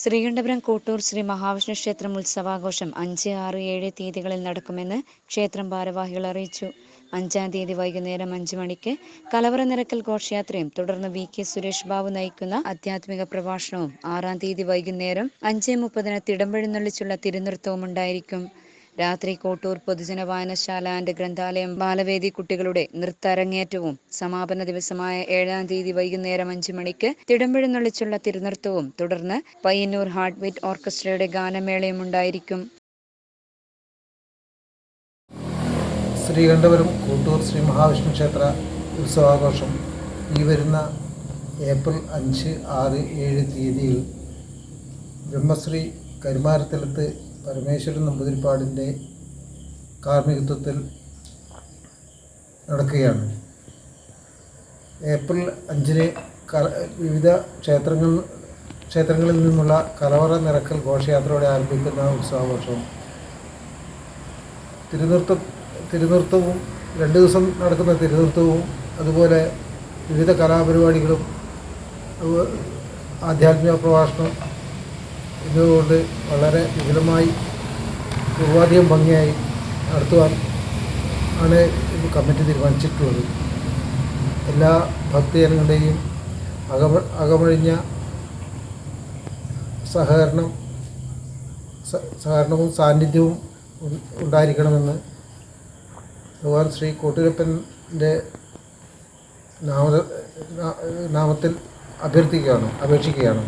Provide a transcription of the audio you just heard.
ശ്രീകണ്ഠപുരം കോട്ടൂർ ശ്രീ മഹാവിഷ്ണു ക്ഷേത്രം ഉത്സവാഘോഷം അഞ്ച് ആറ് ഏഴ് തീയതികളിൽ നടക്കുമെന്ന് ക്ഷേത്രം ഭാരവാഹികൾ അറിയിച്ചു. അഞ്ചാം തീയതി വൈകുന്നേരം അഞ്ചു മണിക്ക് കലവറ നിരക്കൽ ഘോഷയാത്രയും തുടർന്ന് വി. കെ. സുരേഷ് ബാബു നയിക്കുന്ന ആധ്യാത്മിക പ്രഭാഷണവും ആറാം തീയതി വൈകുന്നേരം അഞ്ച് മുപ്പതിന് തിടമ്പെഴുന്നള്ളിച്ചുള്ള തിരുനൃത്തവും ഉണ്ടായിരിക്കും. രാത്രി കോട്ടൂർ പൊതുജന വായനശാല ആൻഡ് ഗ്രന്ഥാലയം ബാലവേദി കുട്ടികളുടെ നൃത്തരങ്ങേറ്റവും സമാപന ദിവസമായ ഏഴാം തീയതി വൈകുന്നേരം അഞ്ചു മണിക്ക് തിടമ്പെഴുന്നള്ളിച്ചുള്ള തിരുനൃത്തവും തുടർന്ന് പയ്യന്നൂർ ഹാർട്ട്ബീറ്റ് ഓർക്കസ്ട്രയുടെ ഗാനമേളയും ഉണ്ടായിരിക്കും. ശ്രീകണ്ഠപുരം കൂട്ടൂർ ശ്രീ മഹാവിഷ്ണു ക്ഷേത്ര ഉത്സവാഘോഷം ഈ വരുന്ന ഏപ്രിൽ അഞ്ച് ആറ് ഏഴ് തീയതിയിൽ ബ്രഹ്മശ്രീ കരുമാരത്തിലത്ത് പരമേശ്വരൻ നമ്പൂതിരിപ്പാടിന്റെ കാർമ്മികത്വത്തിൽ നടക്കുകയാണ്. ഏപ്രിൽ അഞ്ചിന് വിവിധ ക്ഷേത്രങ്ങൾ ക്ഷേത്രങ്ങളിൽ നിന്നുള്ള കലവറ നിറക്കൽ ഘോഷയാത്രയോടെ ആരംഭിക്കുന്ന ഉത്സവാഘോഷവും തിരുനൃത്ത തിരുനൃത്തവും രണ്ട് ദിവസം നടക്കുന്ന തിരുനൃത്തവും അതുപോലെ വിവിധ കലാപരിപാടികളും ആധ്യാത്മിക പ്രഭാഷണം ഇതുകൊണ്ട് വളരെ വിപുലമായി പൂർവാധികം ഭംഗിയായി നടത്തുവാൻ ആണ് കമ്മിറ്റി തീരുമാനിച്ചിട്ടുള്ളത്. എല്ലാ ഭക്തജനങ്ങളുടെയും അകമ അകമഴിഞ്ഞ സഹകരണം സഹകരണവും സാന്നിധ്യവും ഉണ്ടായിരിക്കണമെന്ന് ഭഗവാൻ ശ്രീ കോട്ടൂരപ്പന്റെ നാമ നാമത്തിൽ അഭ്യർത്ഥിക്കുകയാണ് അപേക്ഷിക്കുകയാണ്.